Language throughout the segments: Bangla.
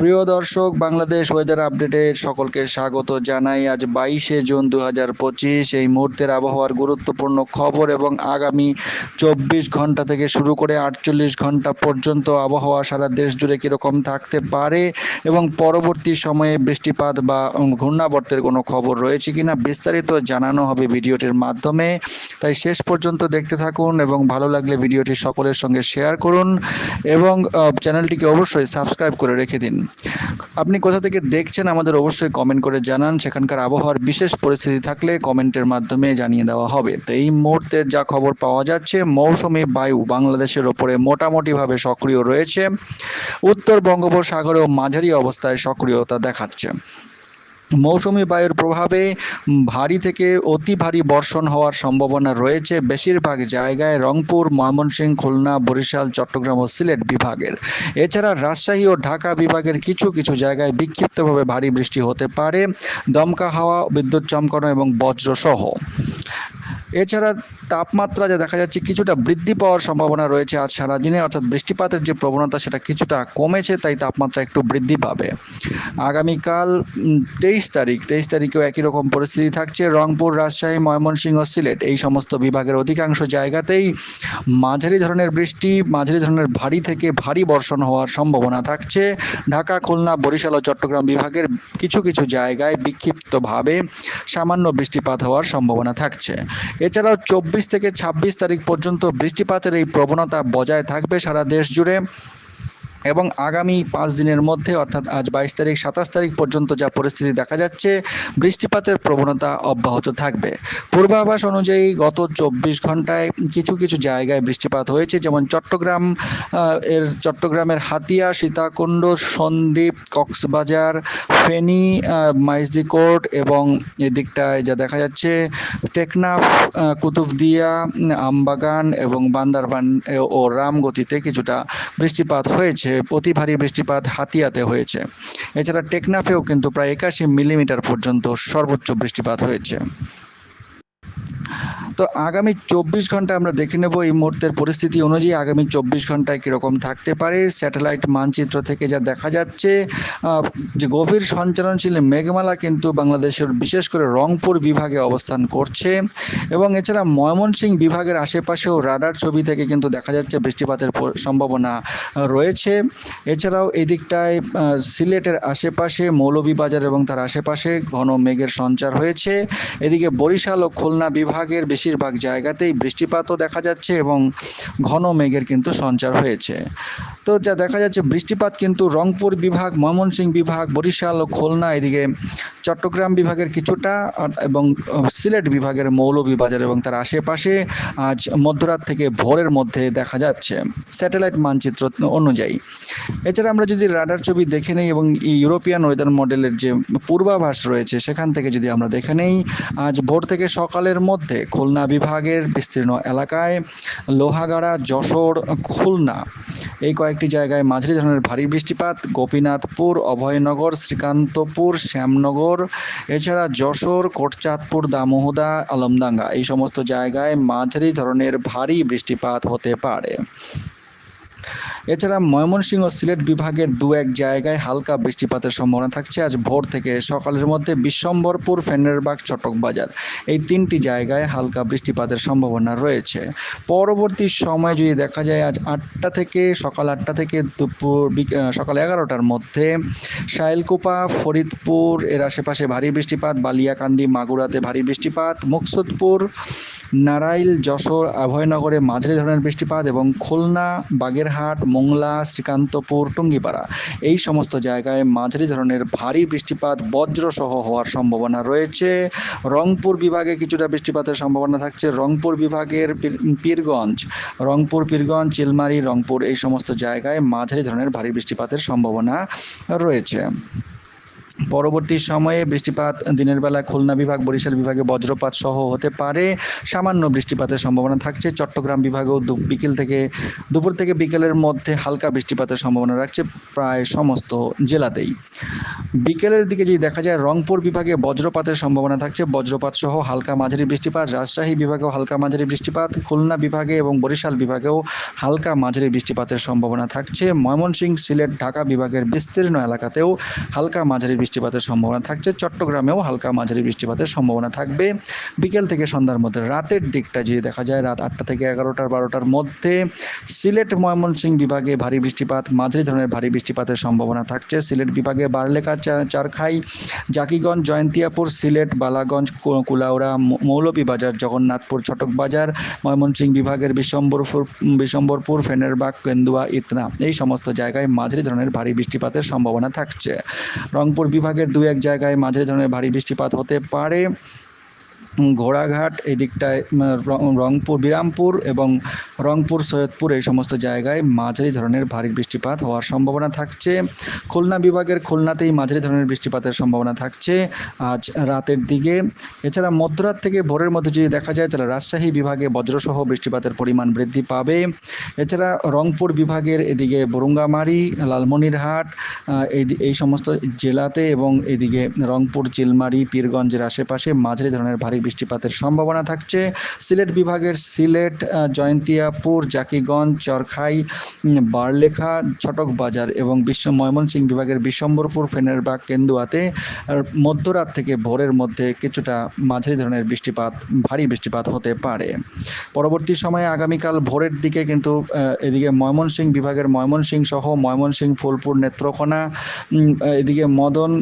প্রিয় দর্শক, বাংলাদেশ ওয়েদার আপডেটে সকলকে স্বাগত জানাই। আজ বাইশে জুন দু হাজার পঁচিশ। এই মুহূর্তের আবহাওয়ার গুরুত্বপূর্ণ খবর এবং আগামী চব্বিশ ঘণ্টা থেকে শুরু করে আটচল্লিশ ঘণ্টা পর্যন্ত আবহাওয়া সারা দেশ জুড়ে কীরকম থাকতে পারে এবং পরবর্তী সময়ে বৃষ্টিপাত বা ঘূর্ণাবর্তের কোনো খবর রয়েছে কিনা বিস্তারিত জানানো হবে ভিডিওটির মাধ্যমে। তাই শেষ পর্যন্ত দেখতে থাকুন এবং ভালো লাগলে ভিডিওটি সকলের সঙ্গে শেয়ার করুন এবং চ্যানেলটিকে অবশ্যই সাবস্ক্রাইব করে রেখে দিন। আপনি কোথা থেকে দেখছেন আমাদের অবশ্যই কমেন্ট করে জানান। সেখানকার আবহাওয়ার বিশেষ পরিস্থিতি থাকলে কমেন্টের মাধ্যমে জানিয়ে দেওয়া হবে। তো এই মুহূর্তে যা খবর পাওয়া যাচ্ছে, মৌসুমি বায়ু বাংলাদেশের ওপরে মোটামুটিভাবে সক্রিয় রয়েছে। উত্তর বঙ্গোপসাগরেও মাঝারি অবস্থায় সক্রিয়তা দেখাচ্ছে। মৌসুমি বায়ুর প্রভাবে ভারী থেকে অতি ভারী বর্ষণ হওয়ার সম্ভাবনা রয়েছে। বেশিরভাগ জায়গায় রংপুর, ময়মনসিংহ, খুলনা, বরিশাল, চট্টগ্রাম ও সিলেট বিভাগের। এছাড়া রাজশাহী ও ঢাকা বিভাগের কিছু কিছু জায়গায় বিক্ষিপ্তভাবে ভারী বৃষ্টি হতে পারে। দমকা হাওয়া, বিদ্যুৎ চমকানো এবং বজ্রসহ। এছাড়া তাপমাত্রা যা দেখা যাচ্ছে কিছুটা বৃদ্ধি পাওয়ার সম্ভাবনা রয়েছে আজ সারাদিনে, অর্থাৎ বৃষ্টিপাতের যে প্রবণতা সেটা কিছুটা কমেছে, তাই তাপমাত্রা একটু বৃদ্ধি পাবে। আগামীকাল তেইশ তারিখ, তেইশ তারিখেও একই রকম পরিস্থিতি থাকছে। রংপুর, রাজশাহী, ময়মনসিংহ, সিলেট এই সমস্ত বিভাগের অধিকাংশ জায়গাতেই মাঝারি ধরনের বৃষ্টি, মাঝারি ধরনের ভারী থেকে ভারী বর্ষণ হওয়ার সম্ভাবনা থাকছে। ঢাকা, খুলনা, বরিশাল ও চট্টগ্রাম বিভাগের কিছু কিছু জায়গায় বিক্ষিপ্তভাবে সামান্য বৃষ্টিপাত হওয়ার সম্ভাবনা থাকছে। এছাড়াও চব্বিশ থেকে ছাব্বিশ তারিখ পর্যন্ত বৃষ্টিপাতের এই প্রবণতা বজায় থাকবে সারা দেশ জুড়ে। এবং আগামী পাঁচ দিনের মধ্যে অর্থাৎ আজ বাইশ তারিখ সাতাশ তারিখ পর্যন্ত যা পরিস্থিতি দেখা যাচ্ছে বৃষ্টিপাতের প্রবণতা অব্যাহত থাকবে। পূর্বাভাস অনুযায়ী গত চব্বিশ ঘন্টায় কিছু কিছু জায়গায় বৃষ্টিপাত হয়েছে যেমন চট্টগ্রাম এর চট্টগ্রামের হাতিয়া সীতাকুণ্ড সন্দ্বীপ কক্সবাজার ফেনী আহ, মাইজদিকোট এবং এদিকটায় যা দেখা যাচ্ছে টেকনাফ কুতুবদিয়া আমবাগান এবং বান্দারবান ও রামগতিতে কিছুটা বৃষ্টিপাত হয়েছে। অতি ভারী বৃষ্টিপাত হাতিয়াতে হয়েছে। এছাড়া টেকনাফেও কিন্তু প্রায় একাশি মিলিমিটার পর্যন্ত সর্বোচ্চ বৃষ্টিপাত হয়েছে। তো আগামী চব্বিশ ঘণ্টা আমরা দেখে নেব এই মুহূর্তের পরিস্থিতি অনুযায়ী আগামী চব্বিশ ঘন্টায় কীরকম থাকতে পারে। স্যাটেলাইট মানচিত্র থেকে যা দেখা যাচ্ছে যে গভীর সঞ্চালনশীল মেঘমালা কিন্তু বাংলাদেশের বিশেষ করে রংপুর বিভাগে অবস্থান করছে এবং এছাড়া ময়মনসিংহ বিভাগের আশেপাশেও রাডার ছবি থেকে কিন্তু দেখা যাচ্ছে বৃষ্টিপাতের সম্ভাবনা রয়েছে। এছাড়াও এদিকটায় সিলেটের আশেপাশে মৌলভীবাজার এবং তার আশেপাশে ঘন মেঘের সঞ্চার হয়েছে। এদিকে বরিশাল ও খুলনা বিভাগের বেশিরভাগ জায়গাতেই বৃষ্টিপাতও দেখা যাচ্ছে এবং ঘন মেঘের কিন্তু সঞ্চার হয়েছে। তো যা দেখা যাচ্ছে বৃষ্টিপাত কিন্তু রংপুর বিভাগ, ময়মনসিংহ বিভাগ, বরিশাল ও খুলনা, এদিকে চট্টগ্রাম বিভাগের কিছুটা এবং সিলেট বিভাগের মৌলভীবাজার এবং তার আশেপাশে আজ মধ্যরাত থেকে ভোরের মধ্যে দেখা যাচ্ছে স্যাটেলাইট মানচিত্র অনুযায়ী। এছাড়া আমরা যদি রাডার ছবি দেখে নেই এবং ইউরোপিয়ান ওয়েদার মডেলের যে পূর্বাভাস রয়েছে, সেখান থেকে যদি আমরা দেখে নেই, আজ ভোর থেকে সকালের মধ্যে খুলনা বিভাগের বিস্তীর্ণ এলাকায় লোহাগাড়া, যশোর, খুলনা এই কয়েকটি জায়গায় মাঝারি ধরনের ভারী বৃষ্টিপাত, গোপীনাথপুর, অভয়নগর, শ্রীকান্তপুর, শ্যামনগর, এছাড়া যশোর, কোটচাঁদপুর, দামোহদা, আলমডাঙ্গা এই সমস্ত জায়গায় মাঝারি ধরনের ভারী বৃষ্টিপাত হতে পারে। এছাড়া ময়মনসিংহ সিলেট বিভাগের দু এক জায়গায় হালকা বৃষ্টিপাতের সম্ভাবনা থাকছে। আজ ভোর থেকে সকালের মধ্যে বিশ্বম্বরপুর, ফেন্নারবাগ, চটকবাজার এই তিনটি জায়গায় হালকা বৃষ্টিপাতের সম্ভাবনা রয়েছে। পরবর্তী সময়ে যদি দেখা যায়, আজ আটটা থেকে সকাল আটটা থেকে দুপুর সকাল এগারোটার মধ্যে শাইলকুপা, ফরিদপুর, এর আশেপাশে ভারী বৃষ্টিপাত, বালিয়াকান্দি, মাগুরাতে ভারী বৃষ্টিপাত, মুকসুদপুর, নারাইল, যশোর অভয়নগরে মাঝারি ধরনের বৃষ্টিপাত এবং খুলনা, বাগেরহাট মোংলা, শ্রীকান্তপুর, টুঙ্গিপাড়া। এই সমস্ত জায়গায় মাঝারি ধরনের ভারী বৃষ্টিপাত বজ্রসহ হওয়ার সম্ভাবনা রয়েছে। রংপুর বিভাগে কিছুটা বৃষ্টিপাতের সম্ভাবনা থাকছে। রংপুর বিভাগের পীরগঞ্জ, রংপুর, পীরগঞ্জ, চিলমারি, রংপুর এই সমস্ত জায়গায় মাঝারি ধরনের ভারী বৃষ্টিপাতের সম্ভাবনা রয়েছে। পরবর্তী সময়ে বৃষ্টিপাত দিনের বেলা খুলনা বিভাগ, বরিশাল বিভাগে বজ্রপাত সহ হতে পারে। সামান্য বৃষ্টিপাতের সম্ভাবনা থাকছে। চট্টগ্রাম বিভাগেও বিকেল থেকে দুপুর থেকে বিকেলের মধ্যে হালকা বৃষ্টিপাতের সম্ভাবনা রাখছে প্রায় সমস্ত জেলাতেই। বিকেলের দিকে যদি দেখা যায়, রংপুর বিভাগে বজ্রপাতের সম্ভাবনা থাকছে। বজ্রপাত সহ হালকা মাঝারি বৃষ্টিপাত, রাজশাহী বিভাগেও হালকা মাঝারি বৃষ্টিপাত, খুলনা বিভাগে এবং বরিশাল বিভাগেও হালকা মাঝারি বৃষ্টিপাতের সম্ভাবনা থাকছে। ময়মনসিংহ, সিলেট, ঢাকা বিভাগের বিস্তীর্ণ এলাকাতেও হালকা মাঝারি বৃষ্টিপাতের সম্ভাবনা থাকছে। চট্টগ্রামেও হালকা মাঝারি বৃষ্টিপাতের সম্ভাবনা থাকবে। বিকেল থেকে সন্ধ্যার মধ্যে রাতের দিকটা যদি দেখা যায়, রাত আটটা থেকে এগারোটার, বারোটার মধ্যে সিলেট, ময়মনসিংহ বিভাগে ভারী বৃষ্টিপাত, মাঝারি ধরনের ভারী বৃষ্টিপাতের সম্ভাবনা থাকছে। সিলেট বিভাগে বারলেখা চারখাই, জাকিগঞ্জ, জয়ন্তিয়াপুর, সিলেট, বালাগঞ্জ কুলাউড়া মৌলভীবাজার জগন্নাথপুর ছটক বাজার, ময়মনসিংহ বিভাগের বিশ্বম্বরপুর বিশ্বম্বরপুর, ফেনেরবাগ, কেন্দুয়া, ইতনা। এই সমস্ত জায়গায় মাঝারি ধরনের ভারী বৃষ্টিপাতের সম্ভাবনা থাকছে। রংপুর বিভাগের দু এক জায়গায় মাঝারি ধরনের ভারী বৃষ্টিপাত হতে পারে। ঘোড়াঘাট এই দিকটায় রংপুর, বিরামপুর এবং রংপুর, সৈয়দপুর এই সমস্ত জায়গায় মাঝারি ধরনের ভারী বৃষ্টিপাত হওয়ার সম্ভাবনা থাকছে। খুলনা বিভাগের খুলনাতেই মাঝারি ধরনের বৃষ্টিপাতের সম্ভাবনা থাকছে আজ রাতের দিকে। এছাড়া মধ্যরাত থেকে ভোরের মধ্যে যদি দেখা যায়, তাহলে রাজশাহী বিভাগে বজ্রসহ বৃষ্টিপাতের পরিমাণ বৃদ্ধি পাবে। এছাড়া রংপুর বিভাগের এদিকে বরুঙ্গামারি, লালমনিরহাট এই এই সমস্ত জেলাতে এবং এদিকে রংপুর, চিলমারি, পীরগঞ্জের আশেপাশে মাঝারি ধরনের ভারী বৃষ্টিপাতের সম্ভাবনা থাকছে। সিলেট বিভাগের সিলেট জয়ন্তিয়াপুর, জাকিগঞ্জ, চরখাই বারলেখা ছটক বাজার এবং বিশ্ব ময়মনসিংহ বিভাগের বিশ্বম্বরপুর, ফেনেরবাগ, কেন্দুয়াতে মধ্যরাত থেকে ভোরের মধ্যে কিছুটা মাঝারি ধরনের বৃষ্টিপাত, ভারী বৃষ্টিপাত হতে পারে। পরবর্তী সময়ে আগামীকাল ভোরের দিকে কিন্তু এদিকে ময়মনসিংহ বিভাগের ময়মনসিংহ সহ ময়মনসিংহ, ফুলপুর, নেত্রকোনা এদিকে মদন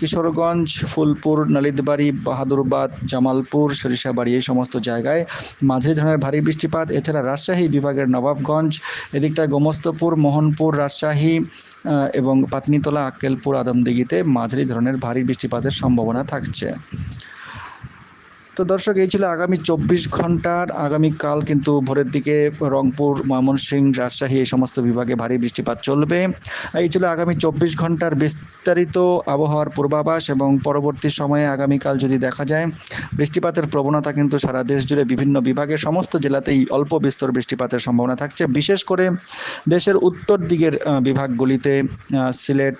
কিশোরগঞ্জ, ফুলপুর, নালিতবাড়ি, বাহাদুরবাদ জামালপুর সরিষাবাড়ি এই সমস্ত জায়গায়। মাঝারি ধরনের ভারী বৃষ্টিপাত। এছাড়া রাজশাহী বিভাগের নবাবগঞ্জ এদিকটা গোমস্তপুর, মোহনপুর, রাজশাহী এবং পাতনিতলা, আক্কেলপুর, আদমদিঘিতে মাঝারি ধরনের ভারী বৃষ্টিপাতের সম্ভাবনা থাকছে। তো দর্শক, এই ছিল আগামী চব্বিশ ঘণ্টার আগামীকাল কিন্তু ভোরের দিকে রংপুর, ময়মনসিংহ, রাজশাহী এই সমস্ত বিভাগে ভারী বৃষ্টিপাত চলবে। এই ছিল আগামী চব্বিশ ঘণ্টার বিস্তারিত আবহাওয়ার পূর্বাভাস এবং পরবর্তী সময়ে আগামীকাল যদি দেখা যায়, বৃষ্টিপাতের প্রবণতা কিন্তু সারা দেশ জুড়ে বিভিন্ন বিভাগে সমস্ত জেলাতেই অল্প বিস্তর বৃষ্টিপাতের সম্ভাবনা থাকছে। বিশেষ করে দেশের উত্তর দিকের বিভাগগুলিতে সিলেট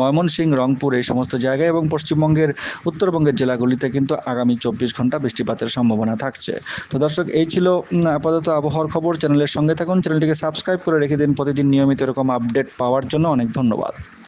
ময়মনসিংহ, রংপুর এই সমস্ত জায়গায় এবং পশ্চিমবঙ্গের উত্তরবঙ্গের জেলাগুলিতে কিন্তু আগামী চব্বিশ ঘণ্টা বৃষ্টিপাতের সম্ভাবনা থাকছে। তো দর্শক, এই ছিল আপাতত আবহাওয়ার খবর। চ্যানেলের সঙ্গে থাকুন, চ্যানেলটিকে সাবস্ক্রাইব করে রেখে দিন। প্রতিদিন নিয়মিত এরকম আপডেট পাওয়ার জন্য অনেক ধন্যবাদ।